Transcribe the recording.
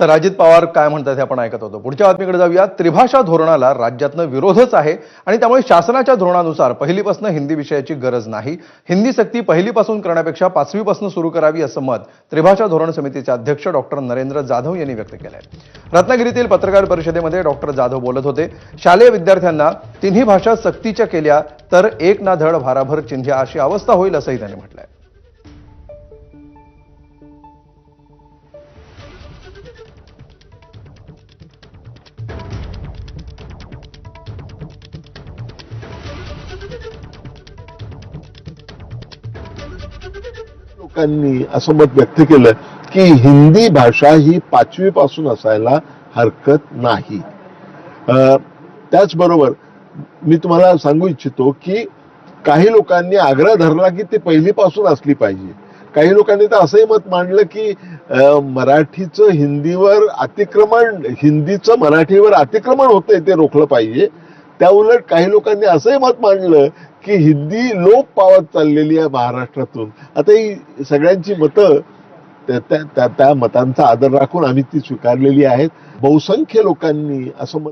तर अजित पवार काय म्हणतात हे आपण ऐकत होतो. पुढच्या बातमीकडे जाऊया त्रिभाषा धोरणाला राज्यातनं विरोधच आहे आणि त्यामुळे शासनाच्या धोरणानुसार पहिलीपासून हिंदी विषयाची गरज नाही. हिंदी सक्ती पहिलीपासून करण्यापेक्षा पाचवीपासून सुरू करावी असं मत त्रिभाषा धोरण समितीचे अध्यक्ष डॉक्टर नरेंद्र जाधव यांनी व्यक्त केलं आहे रत्नागिरीतील पत्रकार परिषदेमध्ये डॉक्टर जाधव बोलत होते शालेय विद्यार्थ्यांना तिन्ही भाषा सक्तीच्या केल्या तर एक ना धड भाराभर चिंध्या अशी अवस्था होईल असंही त्यांनी म्हटलंय. लेखकांनी असं मत व्यक्त केलं की हिंदी भाषा ही पाचवी पासून असायला हरकत नाही. त्याचबरोबर मी तुम्हाला सांगू इच्छितो की काही लोकांनी आग्रह धरला की ती पहिलीपासून असली पाहिजे. काही लोकांनी तर असंही मत मांडलं की मराठीचं हिंदीवर अतिक्रमण हिंदीचं मराठीवर अतिक्रमण होतंय ते रोखलं पाहिजे. त्याउलट काही लोकांनी असंही मत मांडलं की हिंदी लोप पावत चाललेली आहे महाराष्ट्रातून. आता ही सगळ्यांची मतं त्या- त्या त्या- त्या मतांचा आदर राखून आम्ही ती स्वीकारलेली आहेत. बहुसंख्य लोकांनी असं मत